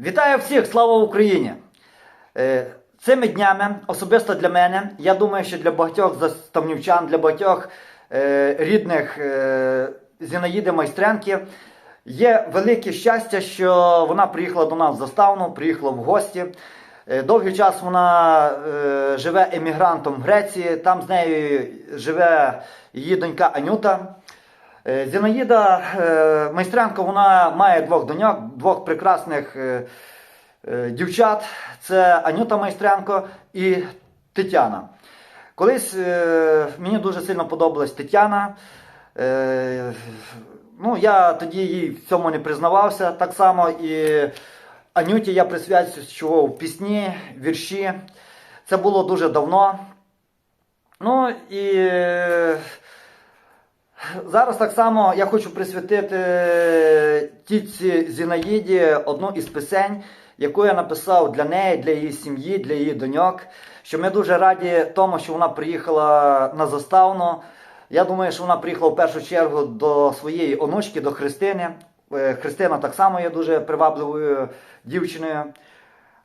Вітаю всіх! Слава Україні! Е, Цими днями, особисто для мене, я думаю, що для багатьох заставнівчан, для багатьох е, рідних е, Зінаїди Майстренки є велике щастя, що вона приїхала до нас в заставну, приїхала в гості. Довгий час вона живе емігрантом в Греції, там з нею живе її донька Анюта. Е, Зінаїда е, Майстренко вона має двох доньок, двох прекрасних е, дівчат. Це Анюта Майстренко і Тетяна. Колись мені дуже сильно подобалась Тетяна. Ну, я тоді їй в цьому не признавався. Так само і Анюті я присвячував пісні, вірші. Це було дуже давно. Ну і Зараз так само я хочу присвятити тітці Зінаїді одну із пісень, яку я написав для неї, для її сім'ї, для її доньок. Що ми дуже раді тому, що вона приїхала на заставну. Я думаю, що вона приїхала в першу чергу до своєї онучки, до Христини. Е, Христина так само є дуже привабливою дівчиною.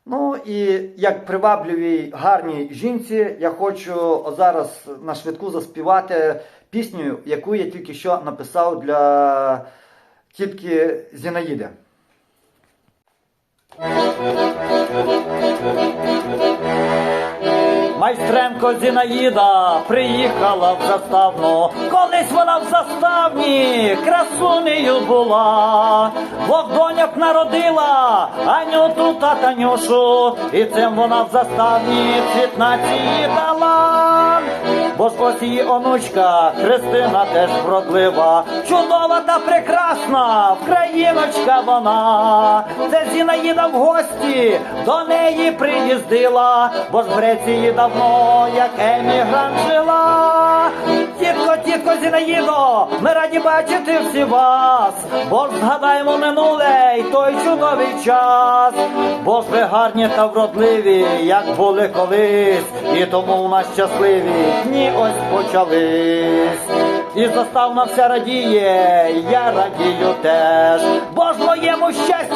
Ну і як привабливій гарній жінці, я хочу зараз на швидку заспівати пісню, яку я тільки що написав для тітки Зінаїди. Майстренко Зінаїда приїхала в заставну. Колись вона в заставні красунею була. Двох доньок народила Анюту та Танюшу. І цим вона в заставні цвіт нації дала. Бо ж її онучка Христина теж вродлива, чудова та прекрасна, вкраїночка вона. Це Зінаїда в гості до неї приїздила, бо в Греції давно як емігрант жила. Тітко, тітко Зінаїдо, ми раді бачити всі вас, бо ж згадаємо минуле й той чудовий час, бо ж ви гарні та вродливі, як були колись, і тому у нас щасливі дні ось почались. І заставна вся радіє, я радію теж, бо ж моєму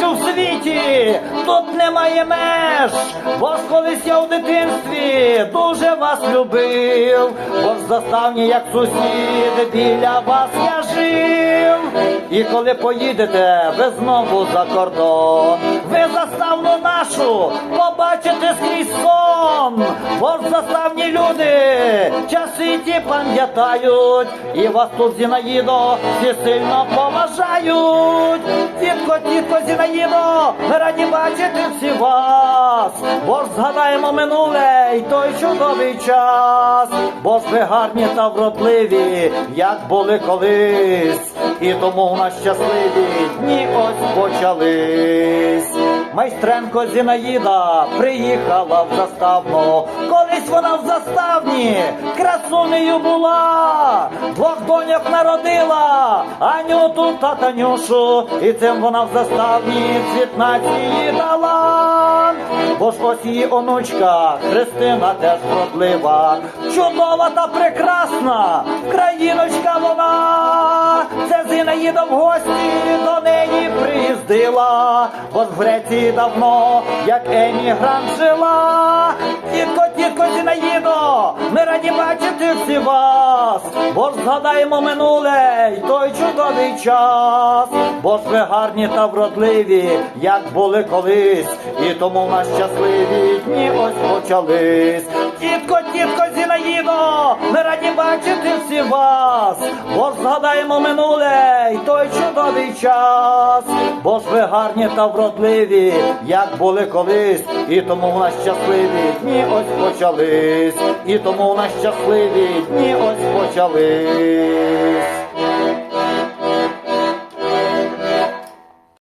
щастю в світі тут немає меж, бо колись я у дитинстві дуже вас любив, бо ж заставні, як сусід, біля вас я жив. І коли поїдете ви знову за кордон, ви заставну нашу побачите скрізь сон, бо заставні люди часи ті пам'ятають, і вас тут Зінаїдо всі сильно поважають. Тітко, тітко, Зінаїдо, раді бачити всі вас, бо згадаємо минуле й той чудовий час, бо ж ви гарні та вродливі, як були колись, і тому у нас щасливі дні ось почались. Майстренко Зінаїда приїхала в заставну. Колись вона в заставні красунею була. Двох доньок народила Анюту та Танюшу. І цим вона в заставні цвіт нації дала. Бо ж ось її онучка Христина теж вродлива. Чудова та прекрасна країночка вона. Це Зінаїда в гості до неї приїздила. Бо в Греції давно, як емігрант жила. Тітко, тітко, Зінаїдо, ми раді бачити всі вас, бо ж згадаємо минуле й той чудовий час, бо ж ви гарні та вродливі, як були колись, і тому в нас щасливі дні ось почались. Тітко, тітко, Зінаїдо, ми раді бачити всі вас, бо ж згадаємо минуле й той чудовий час, бо ж ви гарні та вродливі, як були колись, і тому в нас щасливі дні ось почались, і тому в нас щасливі дні ось почались.